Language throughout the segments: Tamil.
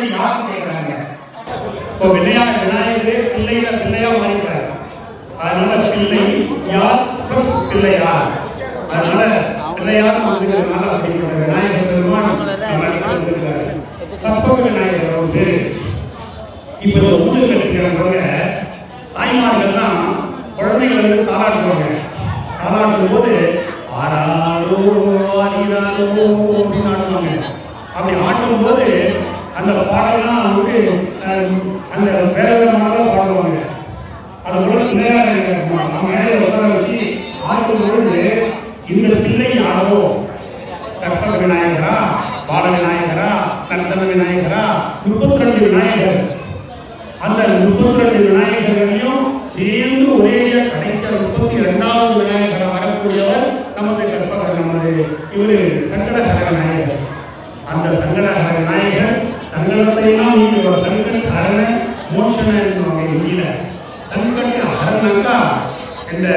வந்து யார் கேட்கிறாங்க இப்போ விநாயக விநாயகர் பிள்ளையா பிள்ளையா மாறிட்டார் அதனால பிள்ளை யார் பிளஸ் பிள்ளையார் அதனால பிள்ளையார் வந்திருக்கிறதுனால அப்படிங்கிற விநாயகர் பெருமான் நம்ம கற்பக விநாயகர் வந்து இப்போ இந்த ஊடு கட்டிக்கிறவங்க தாய்மார்கள்லாம் குழந்தைகள் வந்து தாளாட்டுவாங்க தாளாட்டும் போது ஆறாரோ ஆடினாரோ அப்படின்னு ஆடுவாங்க அப்படி ஆட்டும் போது அந்த பாடலாம் வந்து அந்த வேற விதமான பாடுவாங்க. அது போல நம்ம மேலே உட்கார வச்சு ஆட்டும் பொழுது இந்த பிள்ளை யாரோ? கற்பக விநாயகரா? பால விநாயகரா? கர்த்தன விநாயகரா? முப்பத்தி ரெண்டு விநாயகர். அந்த முப்பத்தி ரெண்டு விநாயகர்களையும் சேர்ந்து ஒரே கடைசி முப்பத்தி இரண்டாவது விநாயகர் வரக்கூடியவர் நமது கற்பக நமது இவரு சங்கடஹர விநாயகர் அந்த சங்கடஹர விநாயகர் சங்கடத்தையெல்லாம் நீக்குவார் சங்கட ஹரண மோட்சண என்னுவாங்க இந்தியில சங்கட இந்த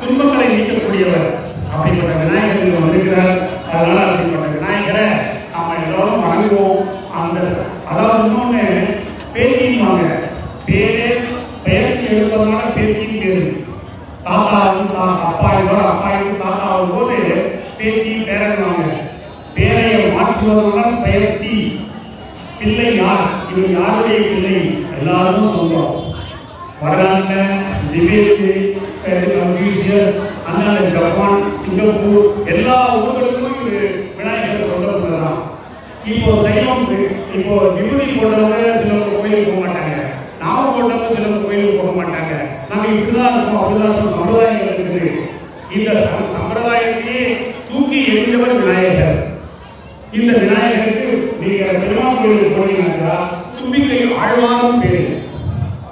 துன்பங்களை நீக்கக்கூடியவர் அப்படிப்பட்ட விநாயகர் இங்க வந்திருக்கிறார். அதனால அப்படிப்பட்ட விநாயகரை நாம எல்லாரும் வணங்குவோம். அந்த அதாவது இன்னொன்னு பேத்தின்வாங்க பேரே பெயருக்கு எழுப்பதனால பேத்தின் பேரு. தாத்தாவும் தா அப்பாயினோட அப்பாயினும் தாத்தாவும் போது பேத்தி பேரன்வாங்க பேரையை மாற்றுவதனால பெயர்த்தி பிள்ளை யார்? இவர் யாருடைய பிள்ளை? எல்லாரும் சொல்றோம். வடநாட்டில் திபேத்து கன்ஃபியூசியஸ் அந்தாண்ட ஜப்பான் சிங்கப்பூர் எல்லா ஊர்களுக்கும் இது விநாயகர் சொல்றதுதான் இப்போ சைவம் இப்போ விபூதி போடுறவங்க சிலர் கோயிலுக்கு போக மாட்டாங்க. நாம போட்டவங்க சிலர் கோயிலுக்கு போக மாட்டாங்க. நாங்க இப்படிதான் இருக்கோம் அப்படிதான் இருக்கோம். சமுதாயங்கள் இருக்குது. இந்த சம்பிரதாயத்தையே தூக்கி எறிந்தவர் விநாயகர். இந்த விநாயகருக்கு நீங்க பெருமாள் கோயிலுக்கு போனீங்கன்னா தும்பிக்கை ஆழ்வாரும் பேரு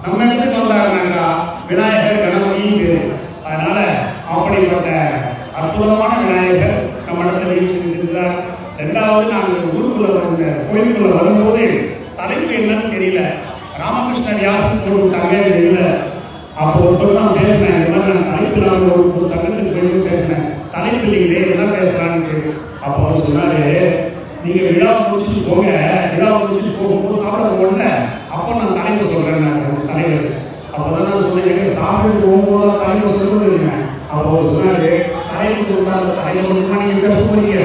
நம்ம இடத்துக்கு வந்தாருனாக்கா விநாயகர் கணபதியும் பேரு அதனால அப்படிப்பட்ட அற்புதமான விநாயகர் நம்ம இடத்துல இருக்கிறார் ரெண்டாவது நாங்கள் ஊருக்குள்ள வந்த கோயிலுக்குள்ள வரும்போது தலைப்பு என்னன்னு தெரியல. ராமகிருஷ்ணன் யாசன் போட்டுட்டாங்க தெரியல. அப்போ ஒருத்தர் தான் பேசினேன். இந்த நான் தலைப்பு நான் ஒரு ஒரு சங்கத்துக்கு போய் பேசினேன். தலைப்பு இல்லைங்களே என்ன பேசுறான்னு அப்போ அவர் சொன்னாரு நீங்க விழா முடிச்சுட்டு போங்க. விழா முடிச்சுட்டு போகும்போது சாப்பிட போகல அப்போ நான் தலைவர் சொல்றேன் நான் தலைவர். அப்பதான் நான் சொன்னேன் சாப்பிட்டு போகும்போது தலைவர் சொல்றது அப்போ அவர் சொன்னாரு தலைவர் உண்டாத தலைவர் நீங்க பேச போறீங்க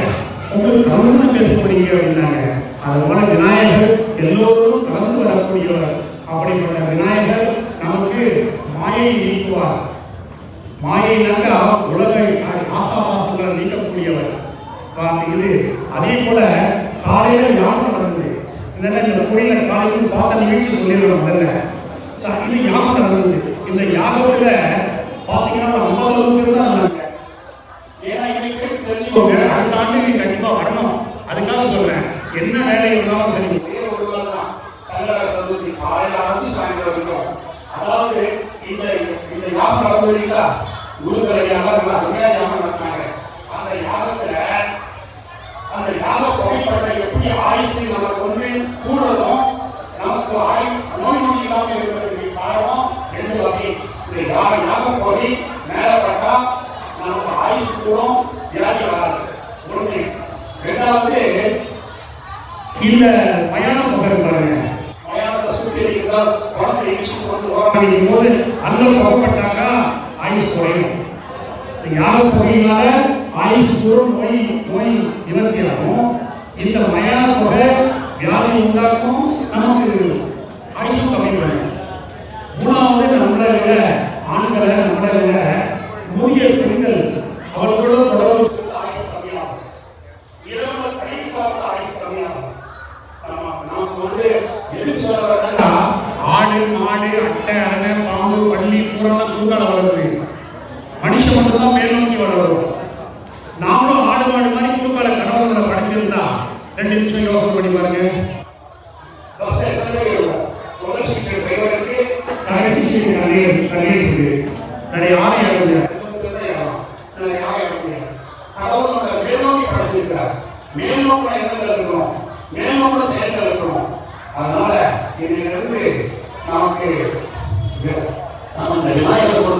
உங்களுக்கு கலந்து பேச போறீங்க அப்படின்னாங்க. அது போல விநாயகர் எல்லோரும் கலந்து வரக்கூடியவர். அப்படிப்பட்ட விநாயகர் நமக்கு மாயை நீக்குவார் மாயைனாக்கா உலகை ஆசாபாசங்களை நீக்கக்கூடியவர். இது அதே போல காலையில யாகம் நடந்தது இதெல்லாம் இந்த கோயில காலையில் பார்த்த நிகழ்ச்சி சொல்லிடுறோம் முதல்ல. இது யாகம் நடந்தது இந்த யாகத்துல பாத்தீங்கன்னா ஐம்பது பேர் தான் இருந்தாங்க. ஏன்னா இன்னைக்கு தெரிஞ்சுக்கோங்க, தெரிஞ்சுக்கோங்க ஆண்டு கண்டிப்பா வரணும். அதுக்காக சொல்றேன். என்ன வேலை இருந்தாலும் சரி அதாவது இந்த இந்த யாகம் நடந்தது இல்லைங்களா? குருக்களை ஆயுசு கூடும் வியாதி வராது ஒண்ணு ரெண்டாவது இந்த மயான புகை பாருங்க. மயானத்தை சுற்றி இருக்கிறார் குழந்தை இடிச்சு கொண்டு வர போது அந்த புகப்பட்டாக்கா ஆயுசு குறையும். யாரும் யாக புகையினால ஆயுஸ் கூறும் நோய் நோய் நிவர்த்தி இந்த மயான புகை வியாதி உண்டாக்கும் நமக்கு ஆயுசு கம்மி மூணாவது நம்மளை விட ஆண்களை நம்மளை விட முதிய பெண்கள் அவர்களோட தொடர்பு ஆயுசு கம்மியாகும் ஆயுசு கம்மியாகும் நமக்கு வந்து சொல்ல ஆடு மாடு அட்டை அரணை பாம்பு பள்ளி பூரா தூங்கால வளருது மனுஷன் மட்டும்தான் மேல் நோக்கி வளரும். நாமளும் ஆடு மாடு மாதிரி குறுக்கால கடவுளை படைச்சிருந்தா ரெண்டு நிமிஷம் யோசனை பண்ணி பாருங்க. பஸ் எத்தனை முதல் சீட்டு டிரைவருக்கு கடைசி சீட்டு நிறைய நிறைய இருக்குது நிறைய இறங்குது ரெண்டு பேர் தான் ஏறலாம் நான் யாரும் ஏற முடியாது கடவுள் நம்மளை மேல்நோக்கி படைச்சிருக்கிறார் மேல்நோக்கின எண்ணங்கள் இருக்கணும் மேல்நோக்கின செயல்கள் இருக்கணும் அதனால இன்னைக்கு நமக்கு நம்ம இந்த விநாயகர்